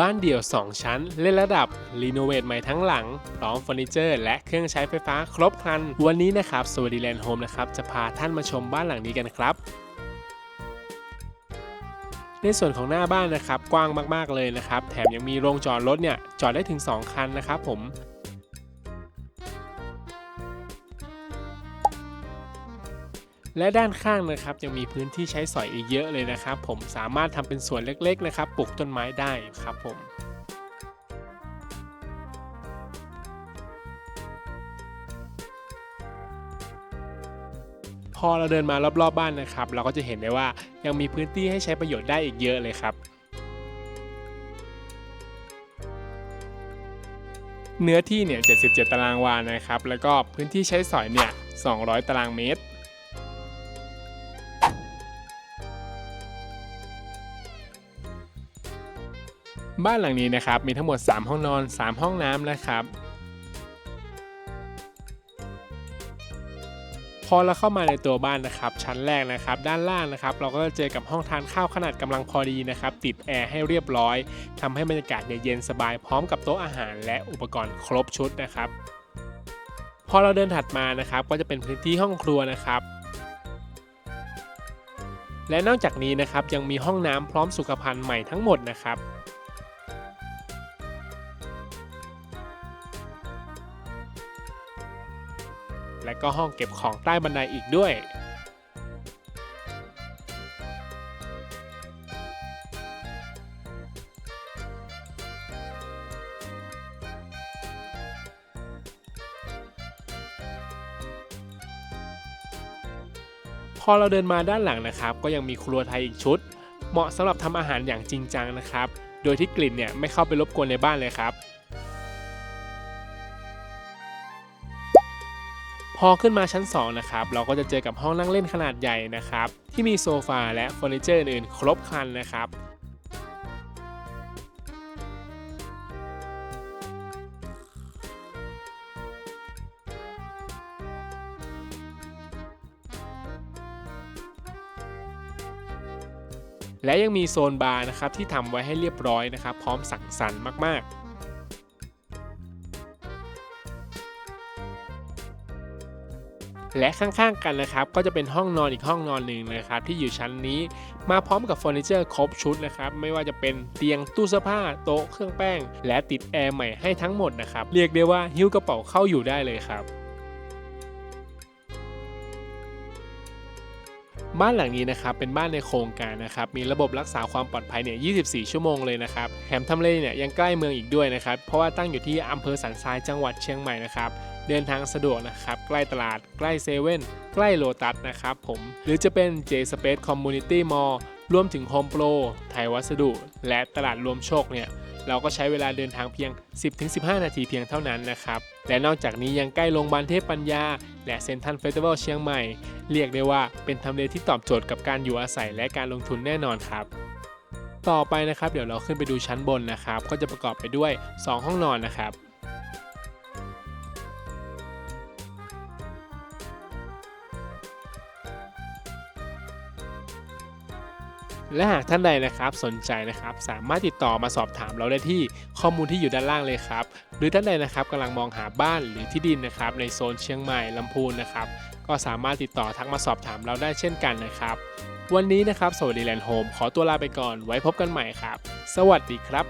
บ้านเดี่ยว 2 ชั้นเล่นระดับ รีโนเวทใหม่ทั้งหลังพร้อมเฟอร์นิเจอร์ และเครื่องใช้ไฟฟ้าครบครัน วันนี้นะครับสวัสดีแลนด์โฮมนะครับ จะพาท่านมาชมบ้านหลังนี้กันครับ ในส่วนของหน้าบ้านนะครับ กว้างมากๆเลยนะครับ แถมยังมีโรงจอดรถเนี่ย จอดได้ถึง 2 คันนะครับผม และด้านข้างนะครับยังมีพื้นที่ใช้สอยอีกเยอะเลยนะครับ ผมสามารถทำเป็นสวนเล็กๆนะครับปลูกต้นไม้ได้ครับผมพอเราเดินมารอบๆบบ้านนะครับ เราก็จะเห็นได้ว่ายังมีพื้นที่ให้ใช้ประโยชน์ได้อีกเยอะเลยครับ เนื้อที่เนี่ย 77 ตารางวานะครับ แล้วก็พื้นที่ใช้สอยเนี่ย 200 ตารางเมตร บ้านหลังนี้นะครับมีทั้งหมด 3 ห้องนอน 3 ห้องน้ำนะครับ พอเราเข้ามาในตัวบ้านนะครับ ชั้นแรกนะครับ ด้านล่างนะครับ เราก็จะเจอกับห้องทานข้าวขนาดกำลังพอดีนะครับ ติดแอร์ให้เรียบร้อยทำให้บรรยากาศเนี่ยเย็นสบายพร้อมกับโต๊ะอาหารและอุปกรณ์ครบชุดนะครับ พอเราเดินถัดมานะครับ ก็จะเป็นพื้นที่ห้องครัวนะครับและนอกจากนี้นะครับยังมีห้องน้ำพร้อมสุขภัณฑ์ใหม่ทั้งหมดนะครับ และก็ห้องเก็บของใต้บันไดอีกด้วย พอเราเดินมาด้านหลังนะครับ ก็ยังมีครัวไทยอีกชุด เหมาะสำหรับทำอาหารอย่างจริงจังนะครับ โดยที่กลิ่นเนี่ยไม่เข้าไปรบกวนในบ้านเลยครับ อขึ้นมาชั้น 2 นะครับ เราก็จะเจอกับห้องนั่งเล่นขนาดใหญ่นะครับ ที่มีโซฟาและเฟอร์นิเจอร์อื่นๆครบครันนะครับและยังมีโซนบาร์นะครับที่ทำไว้ให้เรียบร้อยนะครับ พร้อมสังสรรค์มาก ๆ และข้างๆกันนะครับ ก็จะเป็นห้องนอนอีกห้องนอนหนึ่งนะครับ ที่อยู่ชั้นนี้มาพร้อมกับเฟอร์นิเจอร์ครบชุดนะครับ ไม่ว่าจะเป็นเตียงตู้เสื้อผ้าโต๊ะเครื่องแป้ง และติดแอร์ใหม่ให้ทั้งหมดนะครับ เรียกได้ว่าหิ้วกระเป๋าเข้าอยู่ได้เลยครับบ้านหลังนี้นะครับเป็นบ้านในโครงการนะครับมีระบบรักษาความปลอดภัยเนี่ย 24 ชั่วโมงเลยนะครับแถมทำเลเนี่ยยังใกล้เมืองอีกด้วยนะครับเพราะว่าตั้งอยู่ที่อำเภอสันทรายจังหวัดเชียงใหม่นะครับ เดินทางสะดวกนะครับ ใกล้ตลาดใกล้เซเว่นใกล้โลตัสนะครับผม หรือจะเป็น J Space Community Mall รวมถึง Home Pro ไทยวัสดุ และตลาดรวมโชคเนี่ยเราก็ใช้เวลาเดินทางเพียง 10-15 นาทีเพียงเท่านั้นนะครับ และนอกจากนี้ยังใกล้โรงพยาบาลเทพปัญญา และเซ็นทรัลเฟสติวัลเชียงใหม่ เรียกได้ว่าเป็นทำเลที่ตอบโจทย์กับการอยู่อาศัยและการลงทุนแน่นอนครับต่อไปนะครับ เดี๋ยวเราขึ้นไปดูชั้นบนนะครับ ก็จะประกอบไปด้วย 2 ห้องนอนนะครับ และหากท่านใดนะครับสนใจนะครับสามารถติดต่อมาสอบถามเราได้ที่ข้อมูลที่อยู่ด้านล่างเลยครับ หรือท่านใดนะครับกำลังมองหาบ้านหรือที่ดินนะครับในโซนเชียงใหม่ลำพูนนะครับก็สามารถติดต่อทักมาสอบถามเราได้เช่นกันนะครับวันนี้นะครับสวัสดีแลนด์โฮมขอตัวลาไปก่อนไว้พบกันใหม่ครับ สวัสดีครับ